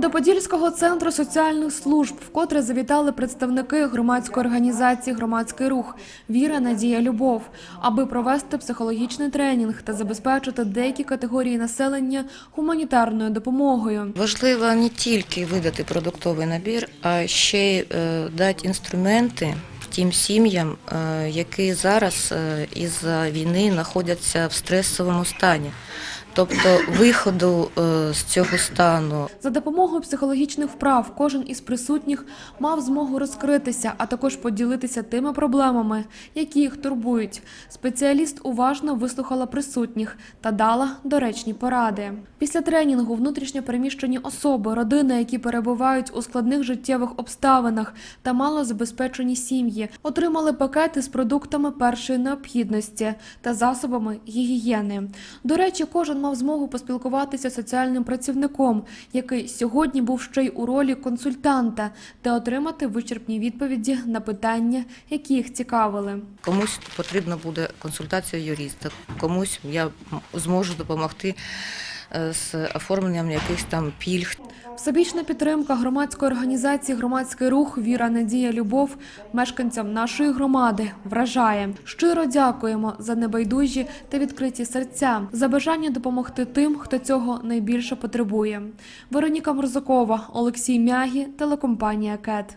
До Подільського центру соціальних служб вкотре завітали представники громадської організації Громадський рух Віра, Надія, Любов, аби провести психологічний тренінг та забезпечити деякі категорії населення гуманітарною допомогою. Важливо не тільки видати продуктовий набір, а ще й е, дати інструменти тим сім'ям, е, які зараз е, із-за війни знаходяться в стресовому стані. Тобто виходу е, з цього стану За допомогою психологічних вправ кожен із присутніх мав змогу розкритися, а також поділитися тими проблемами, які їх турбують. Спеціаліст уважно вислухала присутніх та дала доречні поради. Після тренінгу внутрішньо переміщені особи, родини, які перебувають у складних життєвих обставинах та малозабезпечені сім'ї, отримали пакети з продуктами першої необхідності та засобами гігієни. До речі, кожен мав змогу поспілкуватися з соціальним працівником, який сьогодні був ще й у ролі консультанта, та отримати вичерпні відповіді на питання, які їх цікавили. комусь потрібна буде консультація юриста, комусь я зможу допомогти з оформленням якихось там пільг. Всебічна підтримка громадської організації Громадський рух Віра, Надія, Любов мешканцям нашої громади вражає. Щиро дякуємо за небайдужі та відкриті серця, за бажання допомогти тим, хто цього найбільше потребує. Вероніка Морзакова, Олексій Мягі, телекомпанія КЕТ.